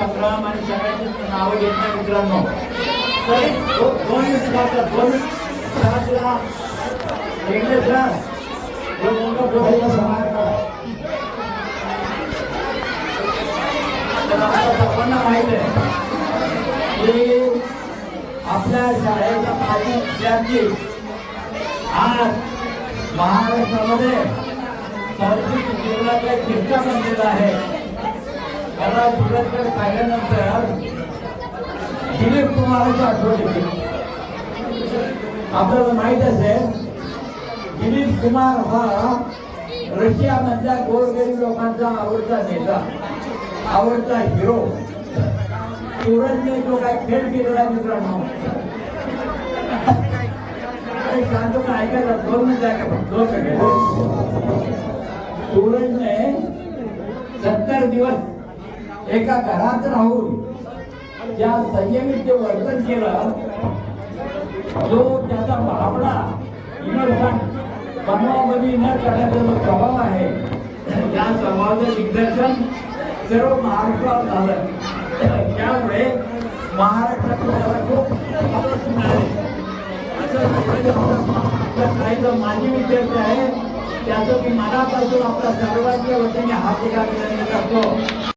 संग्राम आणि सगळ्यांची नावं घेत नाही मित्रांनो. तरी दोन मिनिट दोन मिनिट जो मुलगा समाज तर आपल्या सर्वांना माहीत आहे की आपल्या शाळेचा माजी विद्यार्थी आज महाराष्ट्रामध्ये सर्वाधिक जीवनाचा किस्सा बनलेला आहे. त्याला सुरतकडे पाहिल्यानंतर दिलीप कुमाराची आठवण येते आपल्याला माहीत असेल दिलीप कुमार हा रशियामधल्या गोरगरीब लोकांचा आवडता नेता आवडता हिरो सूरजने जो काय खेळ केलेला मित्रांनो अरे शांत ऐकायला दोन मिनिटं ऐका फक्त, दोन मिनिटं. सूरजने सत्तर दिवस एका घरात राहून ज्या संयमित वर्तन केलं जो त्याचा भावना इमर्शन बनवामध्ये न करण्याचा जो स्वभाव आहे त्या स्वभावाचं दिग्दर्शन सर्व महाराष्ट्रात झालं. त्यामुळे महाराष्ट्रातून त्याला खूप मिळाले असं आपल्या काही जो माजी विद्यार्थी आहे. त्याचं मी मनापासून आपल्या सर्वांच्या वतीने हात एका करतो.